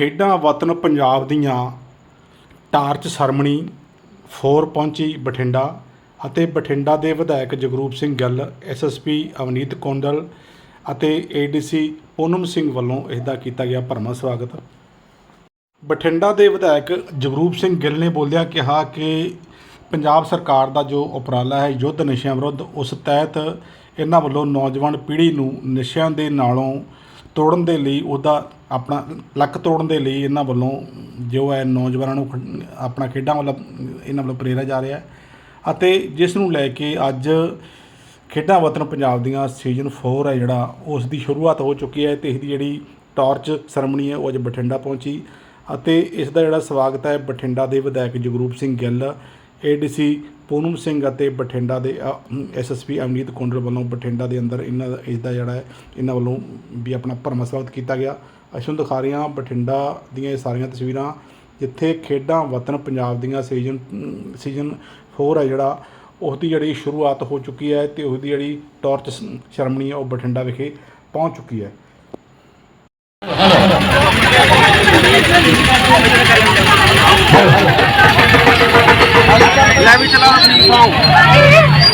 ਖੇਡਾਂ ਵਤਨ ਪੰਜਾਬ ਦੀਆਂ ਟਾਰਚ ਸਰਮਣੀ, ਫੋਰ ਪਹੁੰਚੀ ਬਠਿੰਡਾ ਅਤੇ ਬਠਿੰਡਾ ਦੇ ਵਿਧਾਇਕ ਜਗਰੂਪ ਸਿੰਘ ਗਿੱਲ ਐਸਐਸਪੀ ਅਵਨੀਤ ਕੌਂਡਲ ਅਤੇ ਏਡੀਸੀ ਪੂਨਮ ਸਿੰਘ ਵੱਲੋਂ ਇਸ ਦਾ ਕੀਤਾ ਗਿਆ ਭਰਮਾ ਸਵਾਗਤ। ਬਠਿੰਡਾ ਦੇ ਵਿਧਾਇਕ ਜਗਰੂਪ ਸਿੰਘ ਗਿੱਲ ਨੇ ਬੋਲਿਆ ਕਿਹਾ ਕਿ ਪੰਜਾਬ ਸਰਕਾਰ ਦਾ ਜੋ ਉਪਰਾਲਾ ਹੈ, ਯੁੱਧ ਨਸ਼ਿਆਂ ਵਿਰੁੱਧ, ਉਸ ਤਹਿਤ ਇਹਨਾਂ ਵੱਲੋਂ ਨੌਜਵਾਨ ਪੀੜ੍ਹੀ ਨੂੰ ਨਸ਼ਿਆਂ ਦੇ ਨਾਲੋਂ ਤੋੜਨ ਦੇ ਲਈ ਉਹਦਾ ਆਪਣਾ ਲੱਕ ਤੋੜਨ ਦੇ ਲਈ ਇਹਨਾਂ ਵੱਲੋਂ ਜੋ ਹੈ ਨੌਜਵਾਨਾਂ ਨੂੰ ਆਪਣਾ ਖੇਡਾਂ ਵੱਲ ਇਹਨਾਂ ਵੱਲੋਂ ਪ੍ਰੇਰਿਆ ਜਾ ਰਿਹਾ ਹੈ। ਅਤੇ ਜਿਸ ਨੂੰ ਲੈ ਕੇ ਅੱਜ ਖੇਡਾਂ ਵਤਨ ਪੰਜਾਬ ਦੀਆਂ ਸੀਜ਼ਨ 4 ਹੈ ਜਿਹੜਾ, ਉਸ ਦੀ ਸ਼ੁਰੂਆਤ ਹੋ ਚੁੱਕੀ ਹੈ ਤੇ ਇਸ ਦੀ ਜਿਹੜੀ ਟਾਰਚ ਸਰਮਣੀ ਹੈ ਉਹ ਅੱਜ ਬਠਿੰਡਾ ਪਹੁੰਚੀ। ਅਤੇ ਇਸ ਦਾ ਜਿਹੜਾ ਸਵਾਗਤ ਹੈ ਬਠਿੰਡਾ ਦੇ ਵਿਧਾਇਕ ਜਗਰੂਪ ਸਿੰਘ ਗਿੱਲ ਏਡੀਸੀ ਪੂਨਮ ਸਿੰਘ ਅਤੇ ਬਠਿੰਡਾ ਦੇ ਐਸਐਸਪੀ ਅਮਨੀਤ ਕੁੰਡਲ ਵੱਲੋਂ ਬਠਿੰਡਾ ਦੇ ਅੰਦਰ ਇਹਨਾਂ ਇਸ ਦਾ ਜਿਹੜਾ ਹੈ, ਇਹਨਾਂ ਵੱਲੋਂ ਵੀ ਆਪਣਾ ਭਰਮ ਸਵਾਗਤ ਕੀਤਾ ਗਿਆ। ਅਸੀਂ ਤੁਹਾਨੂੰ ਦਿਖਾ ਰਹੇ ਹਾਂ ਬਠਿੰਡਾ ਦੀਆਂ ਇਹ ਸਾਰੀਆਂ ਤਸਵੀਰਾਂ, ਜਿੱਥੇ ਖੇਡਾਂ ਵਤਨ ਪੰਜਾਬ ਦੀਆਂ ਸੀਜ਼ਨ ਸੀਜ਼ਨ 4 ਹੈ ਜਿਹੜਾ ਉਸ ਦੀ ਜਿਹੜੀ ਸ਼ੁਰੂਆਤ ਹੋ ਚੁੱਕੀ ਹੈ ਤੇ ਉਸ ਦੀ ਜਿਹੜੀ ਟਾਰਚ ਸ਼ਰਮਣੀ ਹੈ ਉਹ ਬਠਿੰਡਾ ਵਿਖੇ ਪਹੁੰਚ ਚੁੱਕੀ ਹੈ। ਲੈ ਵੀ ਚਲਾ ਅਸੀਂ ਪਾਓ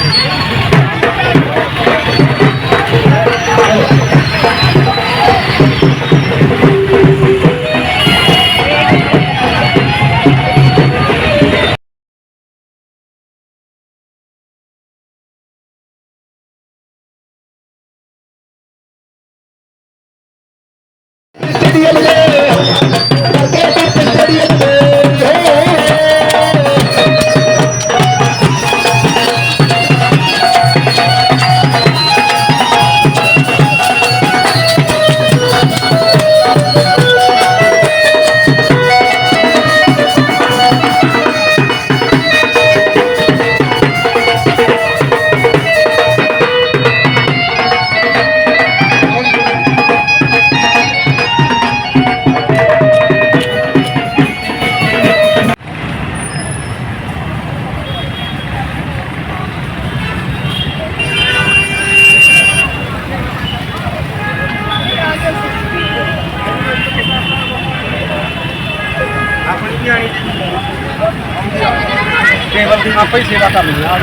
ਆਪੇ ਹੀ ਸੇਵਾ ਕਰਨੀ ਆ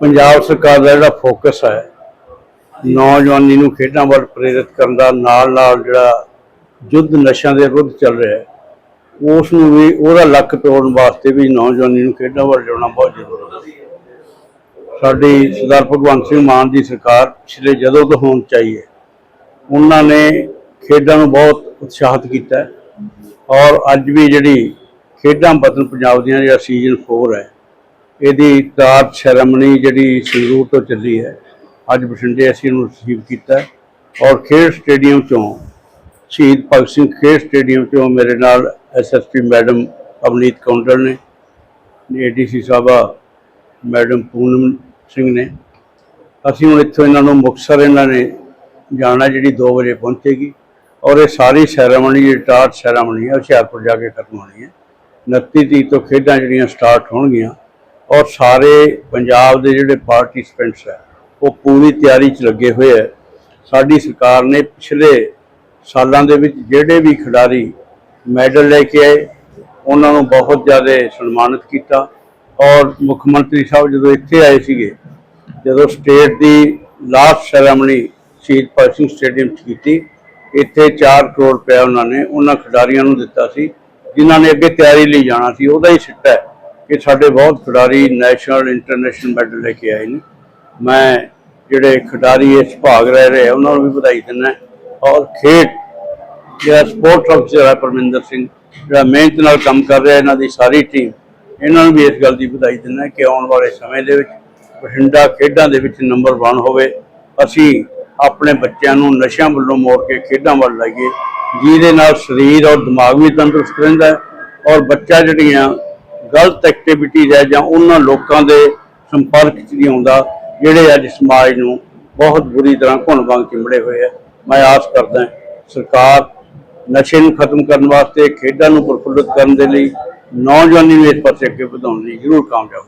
ਪੰਜਾਬ ਸਰਕਾਰ ਦਾ ਜਿਹੜਾ ਫੋਕਸ ਹੈ, ਨੌਜਵਾਨੀ ਨੂੰ ਖੇਡਾਂ ਵੱਲ ਪ੍ਰੇਰਿਤ ਕਰਨ ਦਾ, ਨਾਲ ਨਾਲ ਜਿਹੜਾ ਯੁੱਧ ਨਸ਼ਿਆਂ ਦੇ ਵਿਰੁੱਧ ਚੱਲ ਰਿਹਾ ਹੈ, ਉਸ ਨੂੰ ਵੀ ਉਹਦਾ ਲੱਕ ਤੋੜਨ ਵਾਸਤੇ ਵੀ ਨੌਜਵਾਨੀ ਨੂੰ ਖੇਡਾਂ ਵੱਲ ਲਿਆਉਣਾ ਬਹੁਤ ਜ਼ਰੂਰੀ ਹੈ। ਸਾਡੀ ਸਰਦਾਰ ਭਗਵੰਤ ਸਿੰਘ ਮਾਨ ਦੀ ਸਰਕਾਰ ਪਿਛਲੇ ਜਦੋਂ ਤੋਂ ਹੋਣ ਚਾਹੀਏ ਉਹਨਾਂ ਨੇ ਖੇਡਾਂ ਨੂੰ ਬਹੁਤ ਉਤਸ਼ਾਹਿਤ ਕੀਤਾ ਔਰ ਅੱਜ ਵੀ ਜਿਹੜੀ ਖੇਡਾਂ ਵਤਨ ਪੰਜਾਬ ਦੀਆਂ ਜਿਹੜਾ ਸੀਜ਼ਨ 4 ਹੈ, ਇਹਦੀ ਤਾਰ ਸੈਰੇਮਨੀ ਜਿਹੜੀ ਸੰਗਰੂਰ ਤੋਂ ਚੱਲੀ ਹੈ, ਅੱਜ ਬਠਿੰਡੇ ਅਸੀਂ ਇਹਨੂੰ ਰਿਸੀਵ ਕੀਤਾ ਔਰ ਖੇਡ ਸਟੇਡੀਅਮ ਚੋਂ ਸ਼ਹੀਦ ਭਗਤ ਸਿੰਘ ਖੇਡ ਸਟੇਡੀਅਮ ਚੋਂ ਮੇਰੇ ਨਾਲ ਐਸਐਸਪੀ ਮੈਡਮ ਅਵਨੀਤ ਕੌਂਡਲ ਨੇ ਏਡੀਸੀ ਸਾਹਿਬਾ ਮੈਡਮ ਪੂਨਮ ਸਿੰਘ ਨੇ। ਅਸੀਂ ਹੁਣ ਇੱਥੋਂ ਇਹਨਾਂ ਨੂੰ ਮੁਕਤਸਰ ਇਹਨਾਂ ਨੇ ਜਾਣਾ ਜਿਹੜੀ 2 ਵਜੇ ਪਹੁੰਚੇਗੀ। ਔਰ ਇਹ ਸਾਰੀ ਸੈਰੇਮਨੀ ਜਿਹੜੀ ਟਾਰਚ ਸੈਰੇਮਨੀ ਹੈ, ਹੁਸ਼ਿਆਰਪੁਰ ਜਾ ਕੇ ਖਤਮ ਹੋਣੀ ਹੈ। 29 ਤਰੀਕ ਤੋਂ ਖੇਡਾਂ ਜਿਹੜੀਆਂ ਸਟਾਰਟ ਹੋਣਗੀਆਂ, ਔਰ ਸਾਰੇ ਪੰਜਾਬ ਦੇ ਜਿਹੜੇ ਪਾਰਟਿਸਪੈਂਟਸ ਹੈ, ਉਹ ਪੂਰੀ ਤਿਆਰੀ 'ਚ ਲੱਗੇ ਹੋਏ ਹੈ। ਸਾਡੀ ਸਰਕਾਰ ਨੇ ਪਿਛਲੇ ਸਾਲਾਂ ਦੇ ਵਿੱਚ ਜਿਹੜੇ ਵੀ ਖਿਡਾਰੀ ਮੈਡਲ ਲੈ ਕੇ ਆਏ, ਉਹਨਾਂ ਨੂੰ ਬਹੁਤ ਜ਼ਿਆਦਾ ਸਨਮਾਨਿਤ ਕੀਤਾ। ਔਰ ਮੁੱਖ ਮੰਤਰੀ ਸਾਹਿਬ ਜਦੋਂ ਇੱਥੇ ਆਏ ਸੀਗੇ, ਜਦੋਂ ਸਟੇਟ ਦੀ ਲਾਸਟ ਸੈਰੇਮਨੀ ਸ਼ਹੀਦ ਭਗਤ ਸਿੰਘ ਸਟੇਡੀਅਮ 'ਚ ਕੀਤੀ ਇੱਥੇ 4 ਕਰੋੜ ਰੁਪਏ ਉਹਨਾਂ ਨੇ ਉਹਨਾਂ ਖਿਡਾਰੀਆਂ ਨੂੰ ਦਿੱਤਾ ਸੀ ਜਿਨ੍ਹਾਂ ਨੇ ਅੱਗੇ ਤਿਆਰੀ ਲਈ ਜਾਣਾ ਸੀ। ਉਹਦਾ ਹੀ ਸਿੱਟਾ ਹੈ ਕਿ ਸਾਡੇ ਬਹੁਤ ਖਿਡਾਰੀ ਨੈਸ਼ਨਲ ਇੰਟਰਨੈਸ਼ਨਲ ਮੈਡਲ ਲੈ ਕੇ ਆਏ ਨੇ। ਮੈਂ ਜਿਹੜੇ ਖਿਡਾਰੀ ਇਸ ਭਾਗ ਲੈ ਰਹੇ ਆ, ਉਹਨਾਂ ਨੂੰ ਵੀ ਵਧਾਈ ਦਿੰਦਾ ਔਰ ਖੇਡ ਜਿਹੜਾ ਸਪੋਰਟ ਅਫਸਰ ਹੈ ਪਰਮਿੰਦਰ ਸਿੰਘ ਜਿਹੜਾ ਮਿਹਨਤ ਨਾਲ ਕੰਮ ਕਰ ਰਿਹਾ ਇਹਨਾਂ ਦੀ ਸਾਰੀ ਟੀਮ ਇਹਨਾਂ ਨੂੰ ਵੀ ਇਸ ਗੱਲ ਦੀ ਵਧਾਈ ਦਿੰਦਾ ਕਿ ਆਉਣ ਵਾਲੇ ਸਮੇਂ ਦੇ ਵਿੱਚ ਬਠਿੰਡਾ ਖੇਡਾਂ ਦੇ ਵਿੱਚ ਨੰਬਰ 1 ਹੋਵੇ। ਅਸੀਂ ਆਪਣੇ ਬੱਚਿਆਂ ਨੂੰ ਨਸ਼ਿਆਂ ਵੱਲੋਂ ਮੋੜ ਕੇ ਖੇਡਾਂ ਵੱਲ ਲਾਈਏ, ਜਿਹਦੇ ਨਾਲ ਸਰੀਰ ਔਰ ਦਿਮਾਗ ਵੀ ਤੰਦਰੁਸਤ ਰਹਿੰਦਾ ਹੈ ਔਰ ਬੱਚਾ ਜਿਹੜੀਆਂ ਗਲਤ ਐਕਟੀਵਿਟੀਜ਼ ਹੈ ਜਾਂ ਉਹਨਾਂ ਲੋਕਾਂ ਦੇ ਸੰਪਰਕ 'ਚ ਨਹੀਂ ਆਉਂਦਾ, ਜਿਹੜੇ ਅੱਜ ਸਮਾਜ ਨੂੰ ਬਹੁਤ ਬੁਰੀ ਤਰ੍ਹਾਂ ਘੁਣ ਵਾਂਗ ਚਿੰਬੜੇ ਹੋਏ ਆ, ਮੈਂ ਆਸ ਕਰਦਾ ਸਰਕਾਰ ਨਸ਼ੇ ਨੂੰ ਖਤਮ ਕਰਨ ਵਾਸਤੇ, ਖੇਡਾਂ ਨੂੰ ਪ੍ਰਫੁੱਲਿਤ ਕਰਨ ਦੇ ਲਈ, ਨੌਜਵਾਨੀ ਨੂੰ ਇਸ ਪਾਸੇ ਅੱਗੇ ਵਧਾਉਣ ਲਈ ਜ਼ਰੂਰ ਕਾਮਯਾਬ